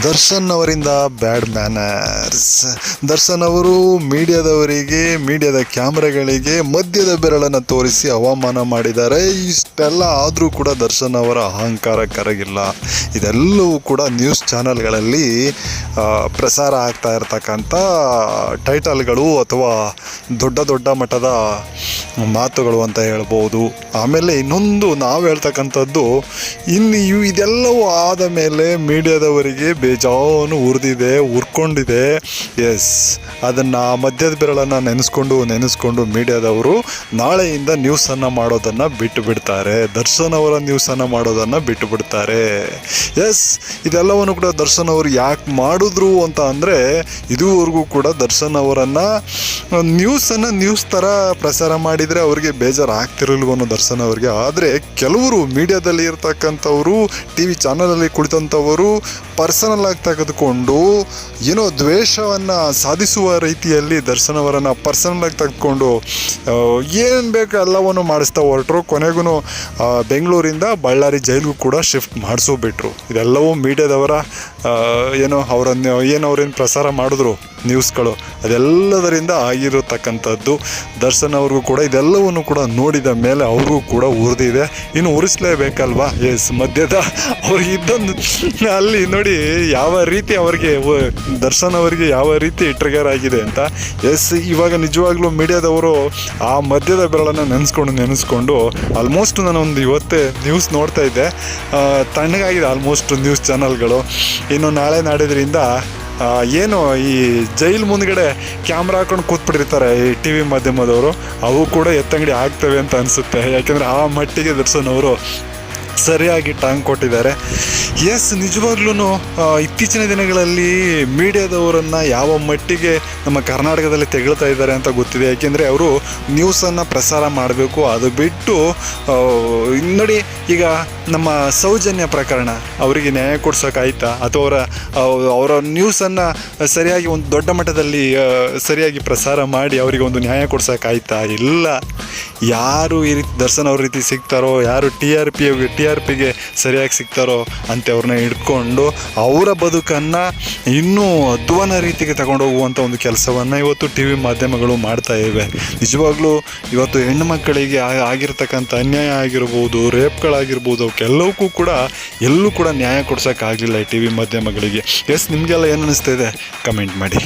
ದರ್ಶನ್ ಅವರಿಂದ bad manners. Darshan ಅವರು ಮೀಡಿಯಾದವರಿಗೆ, ಮೀಡಿಯಾದ ಕ್ಯಾಮ್ರಾಗಳಿಗೆ ಮದ್ಯದ ಬೆರಳನ್ನು ತೋರಿಸಿ ಅವಮಾನ ಮಾಡಿದ್ದಾರೆ. ಇಷ್ಟೆಲ್ಲ ಆದರೂ ಕೂಡ ದರ್ಶನ್ ಅವರ ಅಹಂಕಾರ ಕರಗಿಲ್ಲ. ಇದೆಲ್ಲವೂ ಕೂಡ ನ್ಯೂಸ್ ಚಾನಲ್ಗಳಲ್ಲಿ ಪ್ರಸಾರ ಆಗ್ತಾ ಇರ್ತಕ್ಕಂಥ ಟೈಟಲ್ಗಳು ಅಥವಾ ದೊಡ್ಡ ದೊಡ್ಡ ಮಟ್ಟದ ಮಾತುಗಳು ಅಂತ ಹೇಳ್ಬೋದು. ಆಮೇಲೆ ಇನ್ನೊಂದು ನಾವು ಹೇಳ್ತಕ್ಕಂಥದ್ದು ಇನ್ನು ಇವು ಇದೆಲ್ಲವೂ ಆದ ಮೇಲೆ ಮೀಡಿಯಾದವರಿಗೆ ಬೇಜಾನು ಉರಿದಿದೆ, ಉರ್ಕೊಂಡಿದೆ. ಎಸ್ ಅದನ್ನು ಮಧ್ಯದ ಬೆರಳನ್ನು ನೆನೆಸ್ಕೊಂಡು ನೆನೆಸ್ಕೊಂಡು ಮೀಡಿಯಾದವರು ನಾಳೆಯಿಂದ ನ್ಯೂಸನ್ನು ಮಾಡೋದನ್ನು ಬಿಟ್ಟು ಬಿಡ್ತಾರೆ ದರ್ಶನ್ ಅವರ ನ್ಯೂಸನ್ನು ಮಾಡೋದನ್ನು ಬಿಟ್ಟು ಬಿಡ್ತಾರೆ ಎಸ್ ಇದೆಲ್ಲವನ್ನು ಕೂಡ ದರ್ಶನ್ ಅವರು ಯಾಕೆ ಮಾಡಿದ್ರು ಅಂತ ಅಂದರೆ, ಇದುವರೆಗೂ ಕೂಡ ದರ್ಶನ್ ಅವರನ್ನು ನ್ಯೂಸನ್ನು ನ್ಯೂಸ್ ಥರ ಪ್ರಸಾರ ಮಾಡಿದರೆ ಅವರಿಗೆ ಬೇಜಾರು ಆಗ್ತಿರಲ್ವೋ ದರ್ಶನ ಅವರಿಗೆ. ಆದರೆ ಕೆಲವರು ಮೀಡಿಯಾದಲ್ಲಿ ಇರ್ತಕ್ಕಂಥವರು ಟಿ ವಿ ಚಾನಲಲ್ಲಿ ಕುಳಿತಂಥವರು ಪರ್ಸನಲ್ ಆಗಿ ತೆಗೆದುಕೊಂಡು ಏನೋ ದ್ವೇಷವನ್ನು ಸಾಧಿಸುವ ರೀತಿಯಲ್ಲಿ ದರ್ಶನ್ ಅವರನ್ನು ಪರ್ಸನಲ್ ಆಗಿ ತೆಗೆದುಕೊಂಡು ಏನು ಬೇಕು ಎಲ್ಲವನ್ನು ಮಾಡಿಸ್ತಾ ಹೊರಟರು. ಕೊನೆಗೂ ಬೆಂಗಳೂರಿಂದ ಬಳ್ಳಾರಿ ಜೈಲಿಗೂ ಕೂಡ ಶಿಫ್ಟ್ ಮಾಡಿಸೋಬಿಟ್ರು ಇದೆಲ್ಲವೂ ಮೀಡಿಯಾದವರ ಏನೋ ಅವರನ್ನು, ಏನು ಅವ್ರೇನು ಪ್ರಸಾರ ಮಾಡಿದ್ರು ನ್ಯೂಸ್ಗಳು ಅದೆಲ್ಲದರಿಂದ ಆಗಿರತಕ್ಕಂಥದ್ದು. ದರ್ಶನ್ ಅವ್ರಿಗೂ ಕೂಡ ಇದೆಲ್ಲವನ್ನು ಕೂಡ ನೋಡಿದ ಮೇಲೆ ಅವ್ರಿಗೂ ಕೂಡ ಉರಿದಿದೆ ಇನ್ನು ಉರಿಸ್ಲೇಬೇಕಲ್ವಾ? ಎಸ್, ಮಧ್ಯದ ಅವ್ರಿಗೆ ಇದ್ದೊಂದು ಅಲ್ಲಿ ನೋಡಿ ಯಾವ ರೀತಿ ಅವರಿಗೆ ದರ್ಶನ್ ಅವರಿಗೆ ಯಾವ ರೀತಿ ಟ್ರಿಗರ್ ಆಗಿದೆ ಅಂತ. ಎಸ್, ಇವಾಗ ನಿಜವಾಗ್ಲೂ ಮೀಡಿಯಾದವರು ಆ ಮಧ್ಯದ ಬೆರಳನ್ನು ನೆನೆಸ್ಕೊಂಡು ನೆನೆಸ್ಕೊಂಡು ಆಲ್ಮೋಸ್ಟ್ ನಾನು ಒಂದು ಇವತ್ತೇ ನ್ಯೂಸ್ ನೋಡ್ತಾ ಇದ್ದೆ. ತಣ್ಣಗಾಗಿದೆ ಆಲ್ಮೋಸ್ಟ್ ನ್ಯೂಸ್ ಚಾನಲ್ಗಳು ಇನ್ನು ನಾಳೆ ನಾಡಿದ್ರಿಂದ ಏನು ಈ ಜೈಲ್ ಮುಂದ್ಗಡೆ ಕ್ಯಾಮ್ರಾ ಹಾಕೊಂಡು ಕೂತ್ಬಿಟ್ಟಿರ್ತಾರೆ ಈ ಟಿ ವಿ ಮಾಧ್ಯಮದವರು. ಅವು ಕೂಡ ಎತ್ತಂಗಡಿ ಆಗ್ತವೆ ಅಂತ ಅನಿಸುತ್ತೆ. ಯಾಕೆಂದರೆ ಆ ಮಟ್ಟಿಗೆ ದರ್ಶನ್ ಅವರು ಸರಿಯಾಗಿ ಟಾಂಗ್ ಕೊಟ್ಟಿದ್ದಾರೆ. ಎಸ್ ನಿಜವಾಗ್ಲೂ ಇತ್ತೀಚಿನ ದಿನಗಳಲ್ಲಿ ಮೀಡಿಯಾದವರನ್ನು ಯಾವ ಮಟ್ಟಿಗೆ ನಮ್ಮ ಕರ್ನಾಟಕದಲ್ಲಿ ತೆಗಳ್ತಾ ಇದ್ದಾರೆ ಅಂತ ಗೊತ್ತಿದೆ. ಯಾಕೆಂದರೆ ಅವರು ನ್ಯೂಸನ್ನು ಪ್ರಸಾರ ಮಾಡಬೇಕು. ಅದು ಬಿಟ್ಟು ನೋಡಿ, ಈಗ ನಮ್ಮ ಸೌಜನ್ಯ ಪ್ರಕರಣ, ಅವರಿಗೆ ನ್ಯಾಯ ಕೊಡ್ಸೋಕ್ಕಾಯ್ತಾ ಅಥವಾ ಅವರ ಅವರ ನ್ಯೂಸನ್ನು ಸರಿಯಾಗಿ ಒಂದು ದೊಡ್ಡ ಮಟ್ಟದಲ್ಲಿ ಸರಿಯಾಗಿ ಪ್ರಸಾರ ಮಾಡಿ ಅವರಿಗೆ ಒಂದು ನ್ಯಾಯ ಕೊಡ್ಸೋಕ್ಕಾಯ್ತಾ ಇಲ್ಲ. ಯಾರು ಈ ರೀತಿ ದರ್ಶನ್ ಅವ್ರ ರೀತಿ ಸಿಗ್ತಾರೋ, ಯಾರು T R P T R ಪಿಗೆ ಸರಿಯಾಗಿ ಸಿಗ್ತಾರೋ ಅಂತ ಅವ್ರನ್ನ ಹಿಡ್ಕೊಂಡು ಅವರ ಬದುಕನ್ನು ಇನ್ನೂ ಅಧ್ವಾನ ರೀತಿಗೆ ತಗೊಂಡು ಹೋಗುವಂಥ ಒಂದು ಕೆಲಸವನ್ನು ಇವತ್ತು ಟಿ ವಿ ಮಾಧ್ಯಮಗಳು ಮಾಡ್ತಾ ಇವೆ. ನಿಜವಾಗ್ಲೂ ಇವತ್ತು ಹೆಣ್ಣು ಮಕ್ಕಳಿಗೆ ಆಗಿರ್ತಕ್ಕಂಥ ಅನ್ಯಾಯ ಆಗಿರ್ಬೋದು ರೇಪ್ಗಳಾಗಿರ್ಬೋದು ಅವಕ್ಕೆಲ್ಲವಕ್ಕೂ ಕೂಡ ಎಲ್ಲೂ ಕೂಡ ನ್ಯಾಯ ಕೊಡ್ಸೋಕ್ಕಾಗಲಿಲ್ಲ ಈ ಟಿ ವಿ ಮಾಧ್ಯಮಗಳಿಗೆ. ಎಸ್, ನಿಮಗೆಲ್ಲ ಏನು ಅನ್ನಿಸ್ತಾ ಇದೆ? ಕಮೆಂಟ್ ಮಾಡಿ.